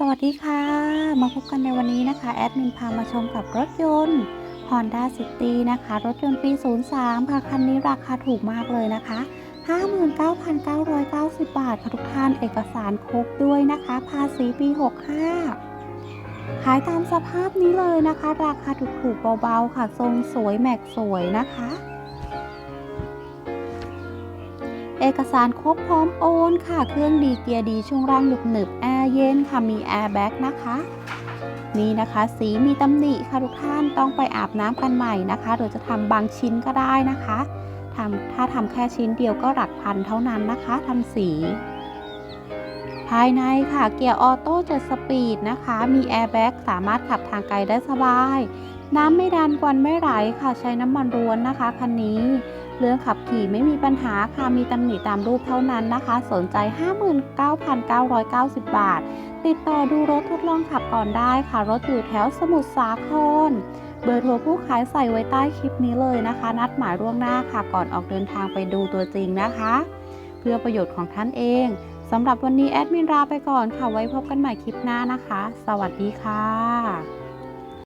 สวัสดีค่ะ มาพบกันในวันนี้นะคะ แอดมินพามาชมกับรถยนต์ Honda City นะคะ รถยนต์ปี 03 ค่ะ คันนี้ราคาถูกมากเลยนะคะ 59,990 บาทค่ะทุกท่านเอกสารครบด้วยนะคะ ภาษีปี 65 ขายตามสภาพนี้เลยนะคะ ราคาถูกๆเบาๆ ค่ะ ทรงสวยแม็กสวยนะคะ เอกสารครบพร้อมโอนค่ะ เครื่องดีเกียร์ดีช่วงล่างหนึบหนึบแอร์เย็นค่ะ มีแอร์แบ็กนะคะ นี่นะคะ สีมีตำหนิค่ะทุกท่านต้องไปอาบน้ำกันใหม่นะคะ หรือจะทำบางชิ้นก็ได้นะคะทำถ้าทำแค่ชิ้นเดียวก็หลักพันเท่านั้นนะคะทำสี ภายในค่ะเกียร์ออโต้เจ็ดสปีดนะคะ มีแอร์แบ็กสามารถขับทางไกลได้สบาย น้ำไม่ดันควันไม่ไหลค่ะใช้น้ำมันร้วนนะคะคันนี้เรื่องขับขี่ไม่มีปัญหาค่ะมีตำหนิตามรูปเท่านั้นนะคะ สนใจ 59,990 บาท ติดต่อดูรถทดลองขับก่อนได้ค่ะ รถอยู่แถวสมุทรสาคร เบอร์โทรผู้ขายใส่ไว้ใต้คลิปนี้เลยนะคะ นัดหมายล่วงหน้าค่ะ ก่อนออกเดินทางไปดูตัวจริงนะคะ เพื่อประโยชน์ของท่านเองสำหรับวันนี้แอดมินลาไปก่อนค่ะ ไว้พบกันใหม่คลิปหน้านะคะ สวัสดีค่ะ